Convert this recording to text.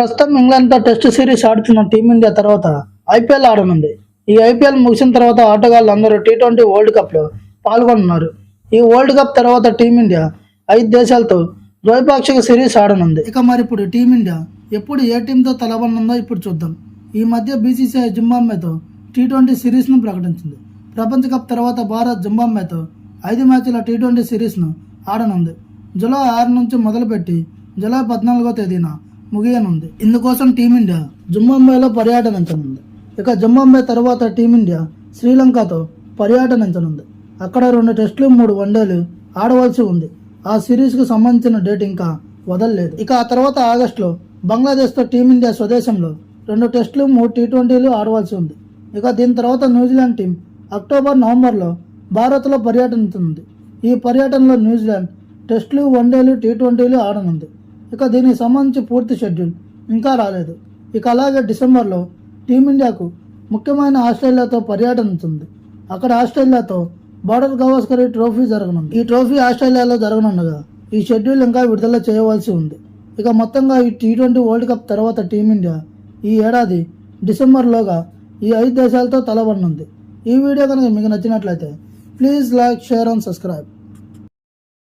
ప్రస్తుతం ఇంగ్లాండ్తో test series ఆడుతున్న టీమిండియా తర్వాత ఐపీఎల్ ఆడనుంది. ఈ ఐపీఎల్ ముగిసిన తర్వాత ఆటగాళ్ళు అందరూ టీ ట్వంటీ వరల్డ్ కప్లో పాల్గొన్నారు ఈ వరల్డ్ కప్ తర్వాత టీమిండియా ఐదు దేశాలతో ద్వైపాక్షిక సిరీస్ ఆడనుంది. ఇక మరి ఇప్పుడు టీమిండియా ఎప్పుడు ఏ టీంతో తలవనుందో ఇప్పుడు చూద్దాం. ఈ మధ్య బీసీసీఐ జింబాబ్వేతో టీ ట్వంటీ సిరీస్ను ప్రకటించింది. ప్రపంచ కప్ తర్వాత భారత్ జింబాబ్వేతో ఐదు మ్యాచ్ల టీ ట్వంటీ సిరీస్ను ఆడనుంది. జూలై ఆరు నుంచి మొదలుపెట్టి జూలై పద్నాలుగో తేదీన ముగియనుంది. ఇందుకోసం టీమిండియా జుంబాంబేలో పర్యటనించనుంది. ఇక జుంబాంబే తర్వాత టీమిండియా శ్రీలంకతో పర్యటనించనుంది. అక్కడ రెండు టెస్టులు మూడు వన్డేలు ఆడవలసి ఉంది. ఆ సిరీస్కు సంబంధించిన డేట్ ఇంకా వదలలేదు. ఇక ఆ తర్వాత ఆగస్టులో బంగ్లాదేశ్తో టీమిండియా స్వదేశంలో రెండు టెస్టులు మూడు టీ ట్వంటీలు ఆడవలసి ఉంది. ఇక దీని తర్వాత న్యూజిలాండ్ టీం అక్టోబర్ నవంబర్లో భారత్లో పర్యటించనుంది ఈ పర్యటనలో న్యూజిలాండ్ టెస్టులు వన్డేలు టీ ట్వంటీలు ఆడనుంది. ఇక దీనికి సంబంధించి పూర్తి షెడ్యూల్ ఇంకా రాలేదు. ఇక అలాగే డిసెంబర్లో టీమిండియాకు ముఖ్యమైన ఆస్ట్రేలియాతో పర్యటన పర్యటించుంది అక్కడ ఆస్ట్రేలియాతో బార్డర్ గవాస్కర్ ట్రోఫీ జరగనుంది. ఈ ట్రోఫీ ఆస్ట్రేలియాలో జరగనుండగా ఈ షెడ్యూల్ ఇంకా విడుదల చేయవలసి ఉంది. ఇక మొత్తంగా ఈ టీ ట్వంటీ వరల్డ్ కప్ తర్వాత టీమిండియా ఈ ఏడాది డిసెంబర్లోగా ఈ ఐదు దేశాలతో తలబడనుంది ఈ వీడియో కనుక మీకు నచ్చినట్లయితే please like share and subscribe.